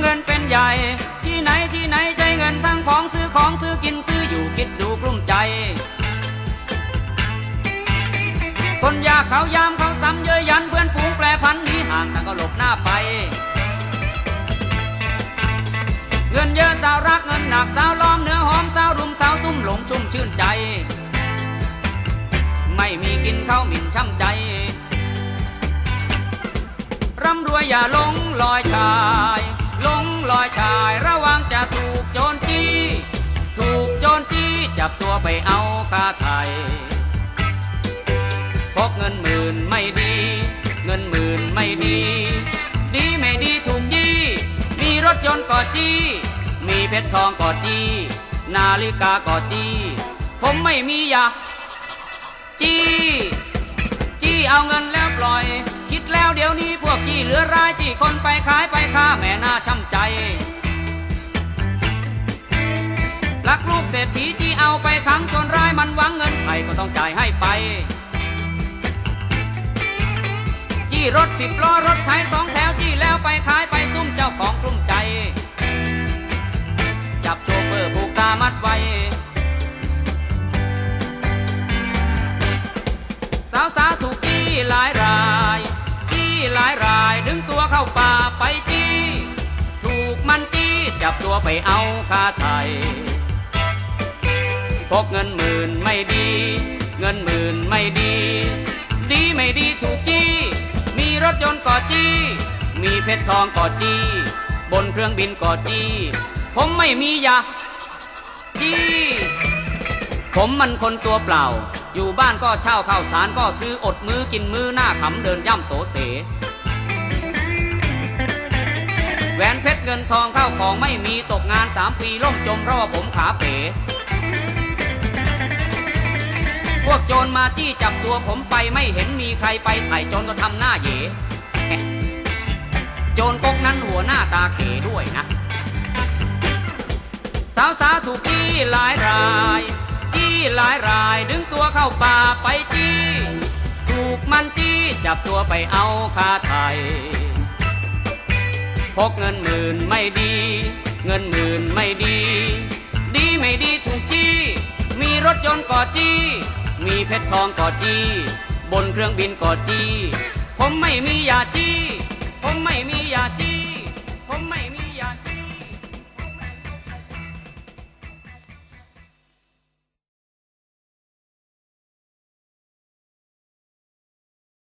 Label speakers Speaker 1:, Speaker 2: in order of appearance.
Speaker 1: เงินเป็นใหญ่ ที่ไหนที่ไหนใช้เงินทั้งของซื้อของซื้อกินซื้ออยู่คิดดูกลุ้มใจ คนยากเขายามเขาซ้ำเยอะยันเพื่อนฝูงแปรพันหนีห่างแต่ก็หลบหน้าไป เงินเยอะสาวรักเงินหนักสาวล้อมเนื้อหอมสาวรุมสาวตุ้มหลงชุ่มชื่นใจ ไม่มีกินเข้าหมิ่นช่ำใจร่ำรวยอย่าลง เอาค่าไทยพกเงินหมื่นไม่ดี เงินหมื่นไม่ดี ดีไม่ดีถูกจี้ มีรถยนต์ก็จี้ มีเพชรทองก็จี้ นาฬิกาก็จี้ ผมไม่มียาจี้ จี้เอาเงินแล้วปล่อย คิดแล้วเดี๋ยวนี้พวกจี้เหลือร้ายจี้คนไปขายไปค้าแม่น่าช้ำใจลักลูกเศรษฐีจี้ เอาไปขังจนร้ายมันหวังเงินไทยก็ต้องจ่ายให้ไป จี้รถสิบล้อรถไถสองแถวจี้แล้วไปขายไปซุ่มเจ้าของกลุ้มใจ จับโชเฟอร์ผูกตามัดไว้สาวสาวถูกจี้หลายรายจี้หลายรายดึงตัวเข้าป่าไปจี้ ถูกมันจี้จับตัวไปเอาค่าไทย พกเงินหมื่นไม่ดี เงินหมื่นไม่ดี ดีไม่ดีถูกจี้ มีรถยนต์ก็จี้ มีเพชรทองก็จี้ บนเครื่องบินก็จี้ ผมไม่มียาจี้ ผมมันคนตัวเปล่า อยู่บ้านก็เช่าข้าวสารก็ซื้ออดมือกินมือหน้าขำเดินย่ำโตเต๋แหวนเพชรเงินทองเข้าของไม่มีตกงานสามปีล่มจมเพราะว่าผมขาเป๋ วกโจรมาจี้จับตัวผมไปไม่เห็นมีใครไปถ่ายโจรก็ทำหน้าเหยโจรกกนั้นหัวหน้าตาเขด้วยนะ สาวสาวถูกจี้หลายราย จี้หลายรายดึงตัวเข้าป่าไปจี้ ถูกมันจี้จับตัวไปเอาค่าไทยพกเงินหมื่นไม่ดี เงินหมื่นไม่ดี ดีไม่ดีถูกจี้ มีรถยนต์ก็จี้ มีเพชรทองกอดจี้ บนเครื่องบินกอดจี้ ผมไม่มียาจี้ ผมไม่มียาจี้